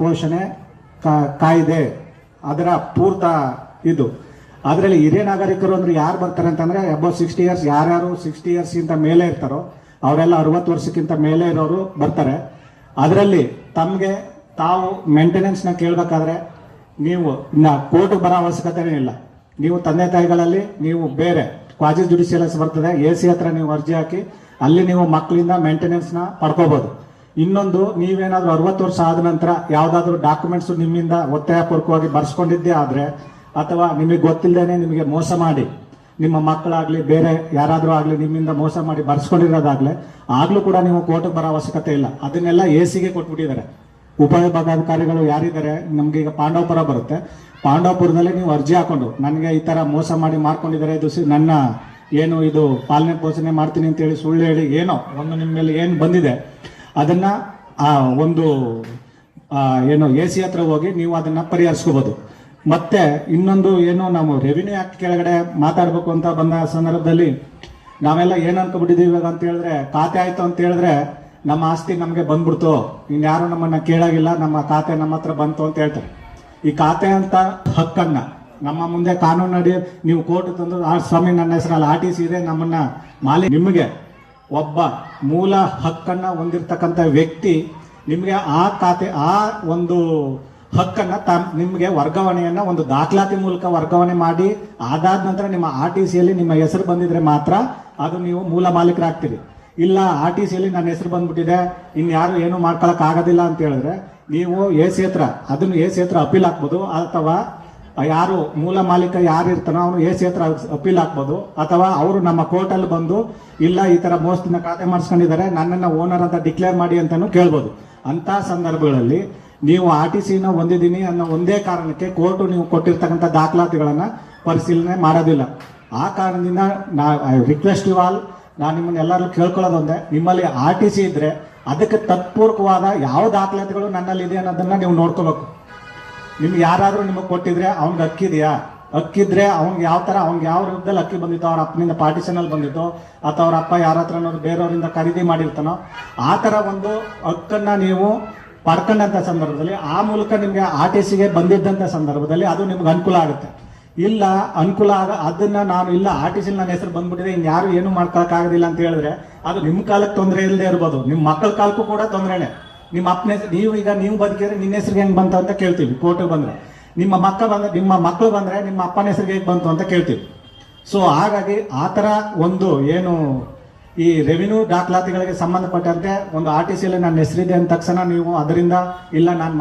ಪೋಷಣೆ ಕಾಯ್ದೆ, ಅದರ ಪೂರ್ತ ಇದು. ಅದರಲ್ಲಿ ಹಿರಿಯ ನಾಗರಿಕರು ಅಂದ್ರೆ ಯಾರು ಬರ್ತಾರೆ ಅಂತಂದ್ರೆ ಅಬೌವ್ ಸಿಕ್ಸ್ಟಿ ಇಯರ್ಸ್ ಯಾರ್ಯಾರು ಸಿಕ್ಸ್ಟಿ ಇಯರ್ಸ್ ಇಂತ ಮೇಲೆ ಇರ್ತಾರೋ, ಅವರೆಲ್ಲ ಅರವತ್ತು ವರ್ಷಕ್ಕಿಂತ ಮೇಲೆ ಇರೋರು ಬರ್ತಾರೆ. ಅದರಲ್ಲಿ ತಮಗೆ ತಾವು ಮೇಂಟೆನೆನ್ಸ್ನ ಕೇಳಬೇಕಾದ್ರೆ ನೀವು ಕೋರ್ಟ್ ಬರೋ ಅವಶ್ಯಕತೆನೇ ಇಲ್ಲ. ನೀವು ತಂದೆ ತಾಯಿಗಳಲ್ಲಿ ನೀವು ಬೇರೆ ಕ್ವಾಜಿ ಜುಡಿಷಿಯಲ್ಸ್ ಬರ್ತದೆ, ಎ ಸಿ ಹತ್ರ ನೀವು ಅರ್ಜಿ ಹಾಕಿ, ಅಲ್ಲಿ ನೀವು ಮಕ್ಕಳಿಂದ ಮೇಂಟೆನೆನ್ಸ್ನ ಪಡ್ಕೋಬಹುದು ಇನ್ನೊಂದು, ನೀವೇನಾದ್ರೂ ಅರವತ್ತು ವರ್ಷ ಆದ ನಂತರ ಯಾವ್ದಾದ್ರು ಡಾಕ್ಯುಮೆಂಟ್ಸ್ ನಿಮ್ಮಿಂದ ಒತ್ತಾಯಪೂರ್ವಕವಾಗಿ ಬರ್ಸ್ಕೊಂಡಿದ್ದೇ ಆದ್ರೆ, ಅಥವಾ ನಿಮಗೆ ಗೊತ್ತಿಲ್ಲದೇನೆ ನಿಮಗೆ ಮೋಸ ಮಾಡಿ, ನಿಮ್ಮ ಮಕ್ಕಳಾಗ್ಲಿ, ಬೇರೆ ಯಾರಾದ್ರೂ ಆಗ್ಲಿ ನಿಮ್ಮಿಂದ ಮೋಸ ಮಾಡಿ ಬರ್ಸ್ಕೊಂಡಿರೋದಾಗ್ಲಿ, ಆಗ್ಲೂ ಕೂಡ ನೀವು ಕೋರ್ಟ್ಗೆ ಬರೋ ಅವಶ್ಯಕತೆ ಇಲ್ಲ. ಅದನ್ನೆಲ್ಲ ಎ ಸಿಗೆ ಕೊಟ್ಬಿಟ್ಟಿದ್ದಾರೆ. ಉಪವಿಭಾಗಾಧಿಕಾರಿಗಳು ಯಾರಿದ್ದಾರೆ, ನಮ್ಗೆ ಈಗ ಪಾಂಡವಪುರ ಬರುತ್ತೆ. ಪಾಂಡವಪುರದಲ್ಲಿ ನೀವು ಅರ್ಜಿ ಹಾಕೊಂಡು, ನನಗೆ ಈ ತರ ಮೋಸ ಮಾಡಿ ಮಾಡ್ಕೊಂಡಿದ್ದಾರೆ ಇದು ನನ್ನ ಏನು ಇದು ಪಾಲನೆ ಪೋಷಣೆ ಮಾಡ್ತೀನಿ ಅಂತ ಹೇಳಿ ಸುಳ್ಳು ಹೇಳಿ, ಏನೋ, ಒಂದು ನಿಮ್ಮ ಮೇಲೆ ಏನು ಬಂದಿದೆ ಅದನ್ನ, ಆ, ಒಂದು ಏನು ಎ ಸಿ ಹತ್ರ ಹೋಗಿ ನೀವು ಅದನ್ನ ಪರಿಹರಿಸ್ಕೋಬಹುದು ಮತ್ತೆ ಇನ್ನೊಂದು ಏನು, ನಾವು ರೆವಿನ್ಯೂ ಆಕ್ಟ್ ಕೆಳಗಡೆ ಮಾತಾಡಬೇಕು ಅಂತ ಬಂದ ಸಂದರ್ಭದಲ್ಲಿ ನಾವೆಲ್ಲ ಏನು ಅನ್ಕೊಬಿಟ್ಟಿದ್ದೀವಿ ಇವಾಗ ಅಂತ ಹೇಳಿದ್ರೆ, ಖಾತೆ ಆಯ್ತು ಅಂತ ಹೇಳಿದ್ರೆ ನಮ್ಮ ಆಸ್ತಿ ನಮಗೆ ಬಂದ್ಬಿಡ್ತು. ಇನ್ಯಾರು ನಮ್ಮನ್ನ ಕೇಳಾಗಿಲ್ಲ, ನಮ್ಮ ಖಾತೆ ನಮ್ಮ ಹತ್ರ ಬಂತು ಅಂತ ಹೇಳ್ತಾರೆ. ಈ ಖಾತೆ ಅಂತ ಹಕ್ಕನ್ನ, ನಮ್ಮ ಮುಂದೆ ಕಾನೂನು ಅಡಿ, ನೀವು ಕೋರ್ಟ್ ತಂದು, ಆ ಸ್ವಾಮಿ ನನ್ನ ಹೆಸರಲ್ಲಿ, ಆರ್ ಟಿ ಸಿ ಇದೆ, ನಮ್ಮನ್ನ ಮಾಲಿ ನಿಮಗೆ ಒಬ್ಬ ಮೂಲ ಹಕ್ಕನ್ನ ಹೊಂದಿರತಕ್ಕಂಥ ವ್ಯಕ್ತಿ ನಿಮಗೆ ಆ ಖಾತೆ, ಆ ಒಂದು ಹಕ್ಕನ್ನ ತ ನಿಮಗೆ ವರ್ಗಾವಣೆಯನ್ನ ಒಂದು ದಾಖಲಾತಿ ಮೂಲಕ ವರ್ಗಾವಣೆ ಮಾಡಿ, ಅದಾದ ನಂತರ ನಿಮ್ಮ ಆರ್ ಟಿ ಸಿಯಲ್ಲಿ ನಿಮ್ಮ ಹೆಸರು ಬಂದಿದ್ರೆ ಮಾತ್ರ ಅದು ನೀವು ಮೂಲ ಮಾಲೀಕರಾಗ್ತೀರಿ. ಇಲ್ಲ, ಆರ್ ಟಿ ಸಿಯಲ್ಲಿ ನನ್ನ ಹೆಸರು ಬಂದ್ಬಿಟ್ಟಿದೆ, ಇನ್ಯಾರು ಏನು ಮಾಡ್ಕೊಳಕ್ ಆಗೋದಿಲ್ಲ ಅಂತ ಹೇಳಿದ್ರೆ ನೀವು ಎ ಸಿ ಹತ್ರ, ಅದನ್ನು ಎ ಸಿ ಹತ್ರ ಅಪೀಲ್ ಹಾಕ್ಬೋದು, ಅಥವಾ ಯಾರು ಮೂಲ ಮಾಲೀಕ ಯಾರು ಇರ್ತಾನೋ ಅವನು ಎ ಸಿ ಹತ್ರ ಅಪೀಲ್ ಹಾಕ್ಬೋದು. ಅಥವಾ ಅವರು ನಮ್ಮ ಕೋರ್ಟಲ್ಲಿ ಬಂದು, ಇಲ್ಲ, ಈ ತರ ಮೋಸದಿಂದ ಖಾತೆ ಮಾಡಿಸ್ಕೊಂಡಿದ್ದಾರೆ, ನನ್ನನ್ನ ಓನರ್ ಅಂತ ಡಿಕ್ಲೇರ್ ಮಾಡಿ ಅಂತಾನು ಕೇಳ್ಬೋದು. ಅಂತ ಸಂದರ್ಭಗಳಲ್ಲಿ ನೀವು ಆರ್ ಟಿ ಸಿನ ಹೊಂದಿದ್ದೀನಿ ಅನ್ನೋ ಒಂದೇ ಕಾರಣಕ್ಕೆ ಕೋರ್ಟು ನೀವು ಕೊಟ್ಟಿರ್ತಕ್ಕಂಥ ದಾಖಲಾತಿಗಳನ್ನ ಪರಿಶೀಲನೆ ಮಾಡೋದಿಲ್ಲ. ಆ ಕಾರಣದಿಂದ ನಾ ರಿಕ್ವೆಸ್ಟ್ ಯು ಆಲ್, ನಾನು ನಿಮ್ಮನ್ನ ಎಲ್ಲರೂ ಕೇಳ್ಕೊಳ್ಳೋದು ಒಂದೇ ನಿಮ್ಮಲ್ಲಿ ಆರ್ ಟಿ ಸಿ ಇದ್ರೆ ಅದಕ್ಕೆ ತತ್ಪೂರ್ವಕವಾದ ಯಾವ ದಾಖಲಾತಿಗಳು ನನ್ನಲ್ಲಿ ಇದೆ ಅನ್ನೋದನ್ನ ನೀವು ನೋಡ್ಕೋಬೇಕು. ನಿಮ್ಗೆ ಯಾರಾದ್ರೂ ನಿಮಗೆ ಕೊಟ್ಟಿದ್ರೆ ಅವ್ನಿಗೆ ಅಕ್ಕಿದೆಯಾ ಅಕ್ಕಿದ್ರೆ ಅವ್ನಿಗೆ ಯಾವ ತರ, ಅವ್ನಿಗೆ ಯಾವ ರೂಪದಲ್ಲಿ ಅಕ್ಕಿ ಬಂದಿತ್ತು, ಅವ್ರ ಅಪ್ಪನಿಂದ ಪಾರ್ಟಿಷನಲ್ಲಿ ಬಂದಿತ್ತು, ಅಥವಾ ಅವ್ರ ಅಪ್ಪ ಯಾರ ಹತ್ರನಾದ್ರು ಬೇರೆಯವರಿಂದ ಖರೀದಿ ಮಾಡಿರ್ತಾನೋ, ಆ ತರ ಒಂದು ಹಕ್ಕನ್ನ ನೀವು ಪಡ್ಕೊಂಡಂಥ ಸಂದರ್ಭದಲ್ಲಿ, ಆ ಮೂಲಕ ನಿಮಗೆ ಆರ್ ಟಿ ಸಿಗೆ ಬಂದಿದ್ದಂಥ ಸಂದರ್ಭದಲ್ಲಿ ಅದು ನಿಮ್ಗೆ ಅನುಕೂಲ ಆಗುತ್ತೆ. ಇಲ್ಲ, ಅನುಕೂಲ ಆಗ ಅದನ್ನ ನಾನು, ಇಲ್ಲ ಆರ್ ಟಿ ಸಿ ನನ್ನ ಹೆಸರು ಬಂದ್ಬಿಟ್ಟಿದೆ ಇನ್ನು ಯಾರು ಏನು ಮಾಡ್ಕೊಳಕ್ ಆಗೋದಿಲ್ಲ ಅಂತ ಹೇಳಿದ್ರೆ, ಅದು ನಿಮ್ಮ ಕಾಲಕ್ಕೆ ತೊಂದರೆ ಇಲ್ಲದೆ ಇರ್ಬೋದು. ನಿಮ್ಮ ಮಕ್ಕಳ ಕಾಲಕ್ಕೂ ಕೂಡ ತೊಂದರೆನೆ. ನಿಮ್ಮ ಅಪ್ಪನ ಹೆಸರು ನೀವು ಈಗ ನೀವು ಬದುಕಿದ್ರೆ ನಿನ್ನ ಹೆಸರಿಗೆ ಹೆಂಗ್ ಬಂತು ಅಂತ ಕೇಳ್ತೀವಿ, ಕೋರ್ಟಿಗೆ ಬಂದರೆ. ನಿಮ್ಮ ಮಕ್ಕ ಬಂದರೆ ನಿಮ್ಮ ಮಕ್ಕಳು ಬಂದ್ರೆ ನಿಮ್ಮ ಅಪ್ಪನ ಹೆಸರಿಗೆ ಹೇಗೆ ಬಂತು ಅಂತ ಕೇಳ್ತೀವಿ. ಸೊ ಹಾಗಾಗಿ ಆ ಥರ ಒಂದು ಏನು ಈ ರೆವಿನ್ಯೂ ದಾಖಲಾತಿಗಳಿಗೆ ಸಂಬಂಧಪಟ್ಟಂತೆ ಒಂದು ಆರ್ ಟಿ ಸಿಯಲ್ಲಿ ನನ್ನ ಹೆಸರಿದೆ ಅಂದ ತಕ್ಷಣ ನೀವು ಅದರಿಂದ ಇಲ್ಲ, ನಾನು